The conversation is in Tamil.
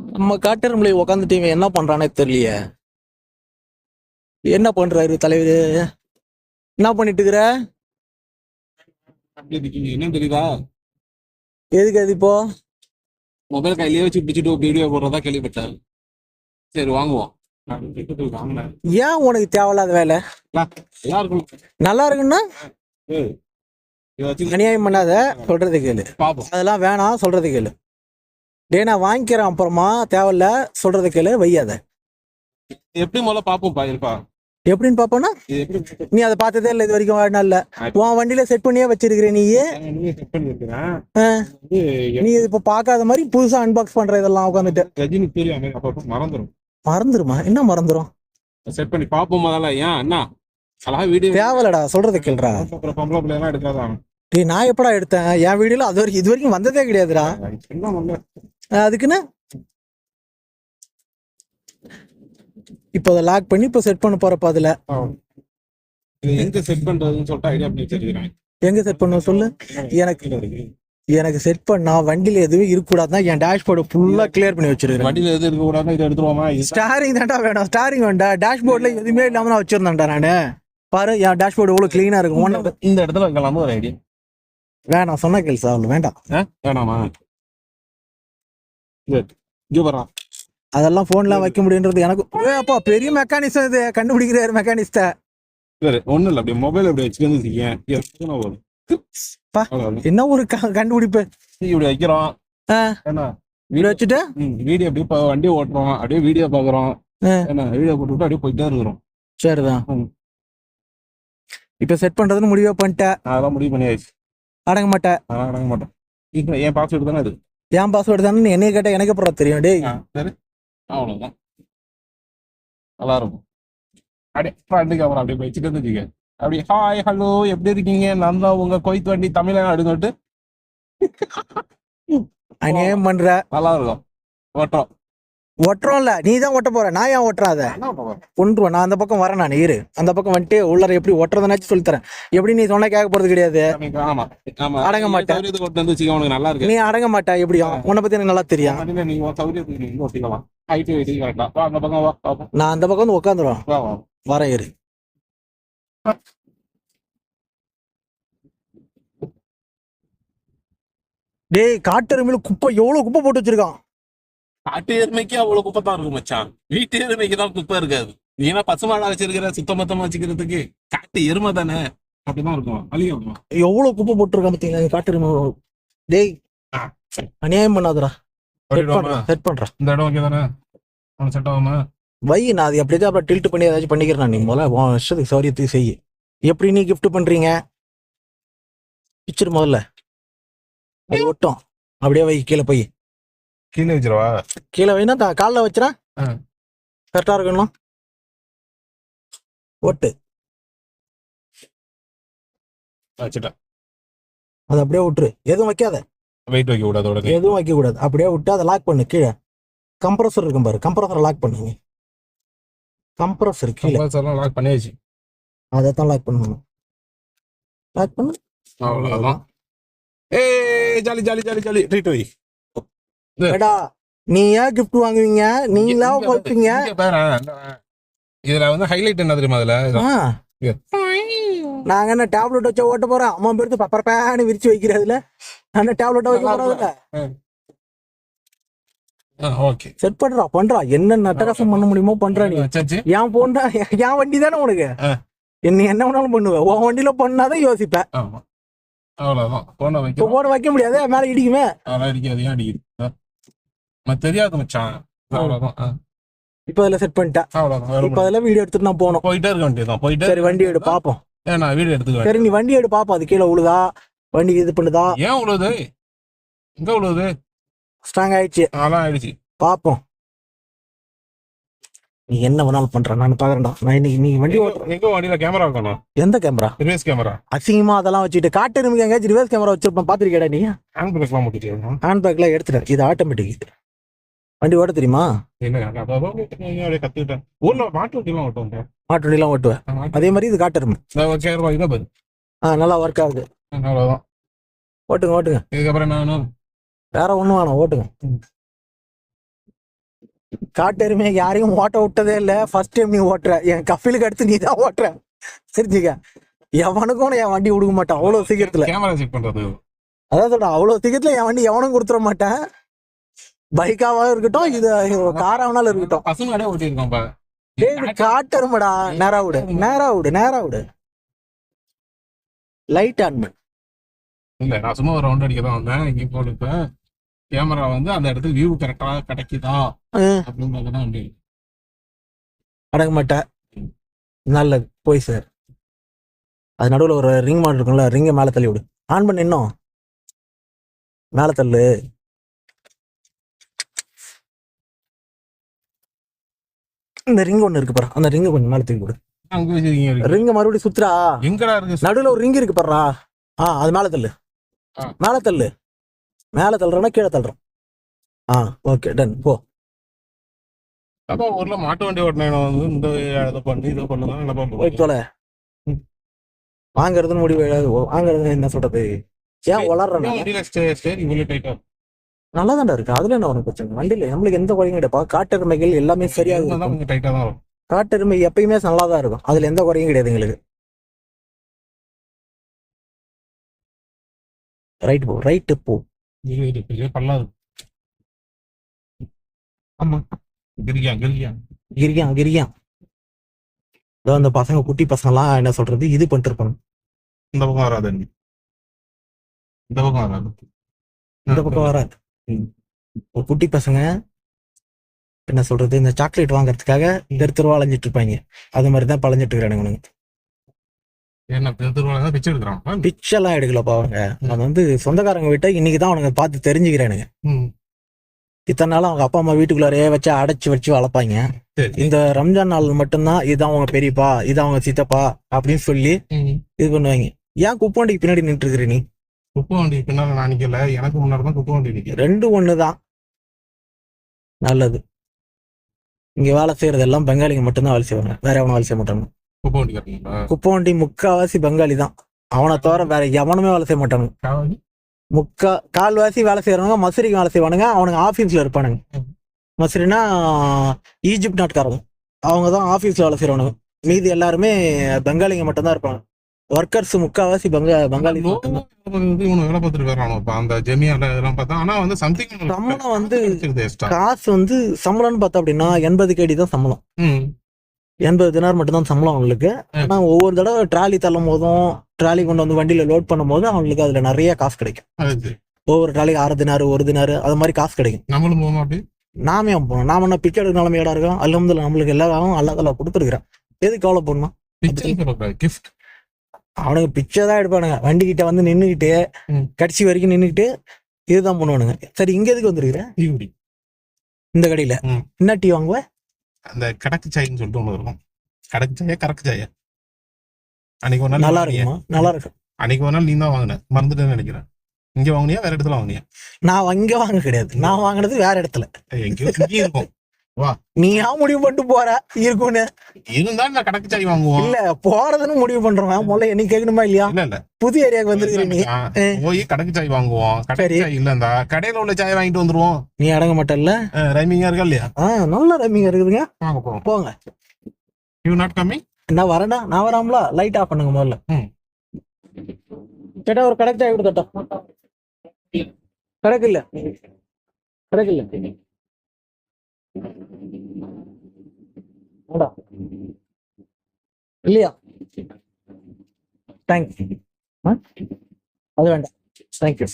நம்ம காட்டெரும்புல உட்காந்துட்டு இவன் என்ன பண்றானே தெரியலையே. என்ன பண்றாரு தலைவர்? என்ன பண்ணிட்டு இருக்கிற? என்ன தெரியுதா? எதுக்கு அது இப்போ? மொபைல் கையிலேயே வச்சு பிடிச்சிட்டு வீடியோ போடுறதா கேள்விப்பட்டேன். சரி வாங்குவோம். ஏன் உனக்கு தேவையில்லாத வேலை? நல்லா இருக்குன்னா? அநியாயம் பண்ணாத. சொல்றது கேளு. அதெல்லாம் வேணாம். சொல்றது கேளு. டேய் நான் வாங்கிக்கிறேன் அப்புறமா தேவையில்ல சொல்றது கேளு வையாத. எப்படி முதல்ல பார்ப்போம் பாயிருப்பா எப்படின்னு பாப்போம்னா நீ அதை பார்த்ததே இல்லை இது வரைக்கும் வாழ்நாள்ல உன் வண்டியில செட் பண்ணியே வச்சிருக்கிற நீ. செட் பண்ணியிருக்கிறேன் ஆ, வந்து நீ இது இப்ப பார்க்காத மாதிரி புதுசா அன்பாக்ஸ் பண்ற இதெல்லாம் உட்காந்துட்டு. மறந்துடும் மறந்துருமா. என்ன மறந்துரும்? செட் பண்ணி பார்ப்போம் முதல்ல ஏன்? வீடியோ. தேவையில்லடா சொல்றதை டேய் நான் எப்படா எடுத்தேன்? என் வீடியோல அது வரைக்கும் இது வரைக்கும் வந்ததே கிடையாதுடா. என்ன அதுக்குன்னு இப்போ அதை லாக் பண்ணி இப்போ செட் பண்ண போறப்ப அதுல எங்க செட் பண்றதுன்னு சொல்லிட்டு ஐடியா பண்ணி வச்சிருக்கிறேன். எங்க செட் பண்ண சொல்லு? எனக்கு எனக்கு செட் பண்ணா வண்டியில எதுவும் இருக்கக்கூடாதுன்னா என் டேஷ்போர்டு ஃபுல்லா கிளியர் பண்ணி வச்சிருக்கேன் வண்டியில எது இருக்க கூடாது இதை எடுத்துருவோமா? ஸ்டாரிங் தான்டா வேணும். ஸ்டாரிங் வேண்டா. டேஷ்போர்ட்ல எதுவுமே இல்லாம நான் வச்சிருந்தேன்டா நானு. பாரு என் டேஷ்போர்டு எவ்வளவு கிளீனா இருக்கும். இந்த இடத்துல வைக்கலாமா ஒரு ஐடியா வேணாம். சொன்ன கேள்வி சார் வேண்டாம். வேணாமா? அதெல்லாம் போன்ல வைக்க முடியுன்றது எனக்கு அப்பா பெரிய மெக்கானிசம் இது. கண்டுபிடிக்கிறாரு மெக்கானிஸ்ட சரி ஒண்ணும் இல்ல அப்படியே மொபைல் அப்படி வச்சுக்கிட்டு வச்சுக்கேன் போதும் பா. அவ்வளவுதான். என்ன ஒரு கண்டுபிடிப்பு? இப்படி வைக்கிறோம். இப்படி வச்சுட்டு? வீடியோ அப்படியே வண்டி ஓட்டுறோம். அப்படியே வீடியோ பாக்குறோம். என்ன வீடியோ போட்டுவிட்டு அப்படியே போயிட்டே இருக்கிறோம். சரிதான். இப்ப செட் பண்றதுன்னு முடிவே பண்ணிட்டேன். அதெல்லாம் முடிவு பண்ணியாச்சு. அடங்க மாட்டேன். அடங்க மாட்டேன். இப்போ என் பாஸ்வேர்டு தானே இது? என் பாஸ்வேர்டு தானே என்னைய கேட்டா எனக்கு அப்புறம் தெரியும் டேய். சரி. அவ்வளவுதான். நல்லா இருக்கும் அப்படியே ஃப்ரண்ட் கேமரா அப்படியே வச்சுட்டு வந்துச்சுக்க அப்படி ஹாய் ஹலோ எப்படி இருக்கீங்க? நான் தான் உங்க கொய்த் வண்டி தமிழக அடுங்கட்டு அநியாயம் பண்ற. நல்லா இருக்கும் ஓட்டுறோம் ஒட்டுறோம் இல்ல நீ தான் ஒட்ட போற நான் ஏன் பண்ணுவோம்? கொண்டுருவேன் நான் அந்த பக்கம் வரேன் நான் இரு. அந்த பக்கம் வந்துட்டு உள்ளார எப்படி ஒட்டுறதுனாச்சும் சொல்லித் தரேன். எப்படி நீ சொன்னா கேட்க போறது கிடையாது? ஆமா ஆமா. அடங்க மாட்டேன். நல்லா இருக்கு. நீ அடங்க மாட்டா எப்படியும்? உன்னை பத்தி எனக்கு நல்லா தெரியும். நான் அந்த பக்கம் வந்து உட்காந்துருவேன் வரேன் இரு. டேய் காட்டெருமையில குப்பை எவ்வளவு குப்பை போட்டு வச்சிருக்கான்? காட்டு எருமைக்கு அவ்வளவு குப்பை தான் இருக்கும் மச்சான். வீட்டு எருமைக்கு தான் குப்பை இருக்காது. நீ என்ன பசுமாடா வச்சிருக்கிற சுத்த மொத்தமா வச்சுக்கிறதுக்கு? காட்டு எருமை தானே. அப்படிதான் இருக்கும். அழியும் எவ்வளவு குப்பை போட்டிருக்கான் பாத்தீங்களா? காட்டெருமை டேய் ஆ. அநியாயம் பண்ணாதடா. செட் பண்றேன் இந்த இடம் ஓகே தானே? செட் ஆகுமா? வை நான் அது எப்படியாச்சும் அப்புறம் டில்ட் பண்ணி ஏதாச்சும் பண்ணிக்கிறேன் நீ முதல்ல உன் இஷ்டத்துக்கு சௌரியத்துக்கு செய். எப்படி நீ gift பண்றீங்க? பிச்சிரு முதல்ல. அது ஒட்டும். அப்படியே வை கீழே போய். கீழே வச்சிருவா? கீழே வைனா தா- கால்ல வச்சுறேன் ஆ. கரெக்டா இருக்கணும்? ஒட்டு. வச்சுட்டேன் அது அப்படியே விட்டுரு. எதுவும் வைக்காத. வெயிட் வைக்க கூடாது உடனே எதுவும் வைக்க கூடாது. அப்படியே விட்டு அதை லாக் பண்ணு கீழே. கம்ப்ரஸர் இருக்கும் பாரு. கம்ப்ரஸரை லாக் பண்ணுங்க கம்ப்ரஸர் கீழே. கம்பல்சரிலாம் லாக் பண்ணியாச்சு. அதை தான் லாக் பண்ணணும். லாக் பண்ணு. அவ்வளவுதான். ஏய் jolly jolly jolly jolly. Treat வை. ஏடா நீ ஏன் gift வாங்குவீங்க? நீங்களா இந்த- இதுல வந்து ஹைலைட் என்ன தெரியுமா அதுல. நாங்க என்ன டேப்லெட் வச்சு ஓட்ட போறோம் அம்மா பேருக்கு பப்பர் பேனு விரிச்சு வைக்கிறதுல அந்த டேப்லெட் வைக்க போறதுல செட் பண்றா பண்றா. என்ன நட்டகாசம் பண்ண முடியுமோ பண்றா நீ. என் போன் தான் என் வண்டி தானே உனக்கு. என்ன என்ன வேணாலும் பண்ணுவேன் உன் வண்டியில பண்ணாதான் யோசிப்பேன் அவ்வளவுதான். போன வைக்க முடியாது மேல இடிக்குமே. அடிக்காது ஏன் அடிக்குது தெரியாது மச்சான். அவ்வளவுதான். இப்ப அதுல செட் பண்ணிட்டேன். அவ்வளவுதான் இப்ப அதுல வீடியோ எடுத்துட்டு நான் போகணும். போயிட்டே இருக்க வேண்டியதுதான். போயிட்டே சரி வண்டி எடு பாப்போம். ஏன் நான் வீடியோ எடுத்துக்க சரி நீ வண்டி எடு பாப்போம். அது கீழே உழுதா? வண்டி இது பண்ணுதா? ஏன் உழுவுது எங்க உழுவுது ஸ்ட்ராங் ஆயிடுச்சு. அதெல்லாம் ஆயிடுச்சு. பாப்போம். நீ என்ன வேணாலும் பண்ற? நான் பாக்குறேன்டா. நான் இன்னைக்கு நீ வண்டி ஓட்டு எங்க- வண்டியில கேமரா வைக்கணும் எந்த கேமரா ரிவேஸ் கேமரா அசிங்கமா அதெல்லாம் வச்சுட்டு காட்டு எருமைக்கு எங்கேயாச்சும் ரிவர்ஸ் கேமரா வச்சிருப்பேன். பாத்திருக்கேடா நீ? ஹேண்ட் பிரேக்லாம் முட்டிட்டு ஹேண்ட் பேக்ல எடுத்துட்டேன். இது ஆட்டோமேட்டிக் வண்டி ஓட்ட தெரியுமா? என்ன கத்துக்கிட்டேன் ஊர்ல மாட்டு வண்டிலாம் ஓட்டும் மாட்டு வண்டிலாம் ஓட்டுவேன். அதே மாதிரி இது காட்டு எருமை. கேர் ரூபாய் தான் பதில் ஆ நல்லா ஒர்க் ஆகுது. ஓட்டுங்க ஓட்டுங்க. இதுக்கப்புறம் நானும் வேற ஒண்ணும் வேணாம் ஓட்டுங்க. காட்டெருமையை யாரையும் ஓட்ட விட்டதே இல்ல. ஃபர்ஸ்ட் டைம் நீ ஓட்டுற. என் கஃபிலுக்கு அடுத்து நீ தான் ஓட்டுற. தெரிஞ்சுக்க எவனுக்கும் என் வண்டி கொடுக்க மாட்டான். அவ்வளவு சீக்கிரத்துல. கேமரா செக் பண்றது. அதான் சொல்றேன் அவ்வளவு சீக்கிரத்துல என் வண்டி எவனும் கொடுத்துட மாட்டேன். பைக்காவா இருக்கட்டும் இது காராவனாலும் இருக்கட்டும். பசங்க கடை ஓட்டியிருக்கோம் பா டேய், காட்டெருமைடா நேரா விடு நேரா விடு நேரா விடு. லைட் ஆன் பண்ணு இல்ல நான் சும்மா ஒரு ரவுண்ட் அடிக்க தான் வந்தேன் இங்க போட்டு கேமரா வந்து அந்த இடத்துக்கு வியூ கரெக்டா கிடைக்குதா. அப்படின்னு தான் அடங்க மாட்டேன் நல்லது. போய் சார். அது நடுவில் ஒரு ரிங் மாடல் இருக்கும்ல ரிங்கை மேலே தள்ளி விடு. ஆன் பண்ணு இன்னும். மேலே தள்ளு. இந்த ரிங் ஒன்று இருக்கு பாரு. அந்த ரிங்கை கொஞ்சம் மேலே தூக்கி வச்சிருக்கீங்க ரிங்கை மறுபடியும் சுத்துறா எங்கடா இருக்கு? நடுவில் ஒரு ரிங் இருக்கு பாருடா. ஆ அது மேலே தள்ளு. மேலே தள்ளு. மேலே தள்ளுறனா கீழே தள்ளுறோம். ஆ ஓகே டன் போ. அதான் ஊர்ல மாட்டு வண்டி ஓட்டினேன் வந்து இந்த இதை பண்ணி இதை பண்ணுதான் என்ன போய் பண்ணுவோம் தொலை. ம். வாங்குறதுன்னு முடிவு வாங்குறது என்ன சொல்றது? ஏன் வளர்றேன் நல்லா தான்டா இருக்கு. அதுல என்ன உனக்கு பிரச்சனை? வண்டியில நம்மளுக்கு எந்த குறையும் கிடையாது. காட்டெருமைகள் எல்லாமே சரியா காட்டெருமை எப்பயுமே நல்லா தான் இருக்கும். அதுல எந்த குறையும் கிடையாது எங்களுக்கு. ரைட் போ ரைட்டு போ. பல்லாது. ஆமா. கிரியா இதோ அந்த பசங்க குட்டி பசங்கலாம் என்ன சொல்றது? இது பண்ணிட்டு இருப்பாங்க. இந்த பக்கம் வராது. இந்த பக்கம் வராது. இந்த பக்கம் வராது. ஒரு குட்டி பசங்க என்ன சொல்றது இந்த சாக்லேட் வாங்குறதுக்காக தெரு தெருவா அலைஞ்சிட்டு இருப்பாங்க. அது மாதிரி தான் பழஞ்சிட்டு இருக்கிறானுங்க பிச்செல்லாம் எடுக்கலப்பா அவங்க. அது வந்து சொந்தக்காரங்க வீட்டை இன்னைக்கு தான் அவனுங்க பார்த்து தெரிஞ்சுக்கிறானுங்க. இத்தனை நாள் அவங்க அப்பா அம்மா வீட்டுக்குள்ளாரே வச்சு அடைச்சு வச்சு வளர்ப்பாங்க. இந்த ரம்ஜான் நாள் மட்டும்தான் இதுதான் அவங்க பெரியப்பா இது அவங்க சித்தப்பா அப்படின்னு சொல்லி. இது பண்ணுவாங்க. ஏன் குப்பாண்டிக்கு பின்னாடி நின்று இருக்கிற நீ? குப்பை வண்டி பின்னால நான் நிக்கல. எனக்கு முன்னாடி தான் குப்பை வண்டி நிக்க ரெண்டும் ஒண்ணுதான். நல்லது. இங்க வேலை செய்யறது எல்லாம் பெங்காலிங்க மட்டும்தான் வேலை செய்வாங்க. வேற எவனும் வேலை செய்ய மாட்டாங்க. குப்பை வண்டி கட்டுறீங்களா? குப்பவண்டி முக்காவாசி பெங்காலி தான். அவனை தவிர வேற எவனுமே வேலை செய்ய மாட்டானுங்க. காவலி? முக்கா கால்வாசி வேலை செய்யறவங்க மசூரிக்கு வேலை செய்வானுங்க அவனுங்க ஆபீஸ்ல இருப்பானுங்க. மசூரினா ஈஜிப்ட் நாட்டுக்காரங்க. அவங்க தான் ஆபீஸ்ல வேலை செய்யறவனுங்க மீதி எல்லாருமே பெங்காலிங்க மட்டும்தான் இருப்பாங்க. ஒர்க்கர்ஸ் முக்காவாசி பெங்கா வந்து இவனு வேலை பார்த்துட்டு வரானோ இப்ப அந்த ஜெமியால இதெல்லாம் பார்த்தா ஆனா வந்து சம்திங் சம்பளம் வந்து காசு வந்து சம்பளம்னு பார்த்தா அப்படின்னா எண்பது கேடி தான் சம்பளம். எண்பது தினார் மட்டும்தான் சம்பளம் அவங்களுக்கு ஆனா ஒவ்வொரு தடவை ட்ராலி தள்ளும் போதும் ட்ராலி கொண்டு வந்து வண்டியில லோட் பண்ணும் போது அவங்களுக்கு அதுல நிறைய காசு கிடைக்கும். ஒவ்வொரு ட்ராலிக்கு ஆறு தினாரு ஒரு தினாரு அது மாதிரி காசு கிடைக்கும். நம்மளும் போவோம் அப்படி? நாம போனோம் நாம என்ன பிச்சை எடுக்க நிலைமையோட இருக்கோம் அல்ஹம்துலில்லாஹ் நம்மளுக்கு எல்லாரும் அல்லா தலா கொடுத்துருக்குறான். எதுக்கு கவலை கிஃப்ட் அவனுக்கு பிச்சை தான் எடுப்பானுங்க. வண்டி கிட்ட வந்து நின்னுக்கிட்டு ம். கடைசி வரைக்கும் நின்னுக்கிட்டு இதுதான் பண்ணுவானுங்க. சரி இங்க எதுக்கு வந்திருக்கிற? தீவுடி இந்த கடையில. என்ன டீ வாங்குவ? அந்த கடக்கு சாயின்னு சொல்லிட்டு ஒண்ணு இருக்கும் கடக்கு சாயா கறக்கு சாயா? அன்னைக்கு ஒரு நாள் நல்லா? இருக்குமா? நல்லா இருக்கும் அன்னைக்கு ஒரு நாள் நீ தான் வாங்கின. மறந்துட்டேன்னு நினைக்கிறேன். இங்க வாங்குனியா வேற இடத்துல வாங்குனியா? நான் இங்க வாங்க கிடையாது. நான் வாங்கினது வேற இடத்துல. எங்கேயோ இருக்கும். நீ ஏன் முடிவு பண்ணிட்டு போற? இருக்கும்னு. இருந்தாலும் நான் கடக்கு சாய் வாங்குவோம். இல்ல போறதுன்னு முடிவு பண்றவன். முதல்ல என்ன கேட்கணுமா இல்லையா? இல்ல இல்ல. புதிய ஏரியாவுக்கு வந்திருக்கிற நீ. போய் கடக்கு சாய் வாங்குவோம். கடக்கு. சாய் இல்லந்தா கடையில உள்ள சாய் வாங்கிட்டு வந்துருவோம். நீ அடங்க மாட்டல்ல? ரைமிங்கா இருக்கா இல்லையா? நல்ல ரம்மிங்க இருக்குதுங்க. வாங்க போவோம். போங்க. யூ நாட் கம்மிங் நான் வரேன்டா. நான் வராமலா? லைட் ஆஃப் பண்ணுங்க முதல்ல. கேட்டா ஒரு கடைக்கு சாய் கொடுத்தட்டோம். கணக்கு இல்ல. கணக்கு இல்ல. இல்லையா? தேங்க்ஸ் அது வேண்டாம். தேங்க்யூ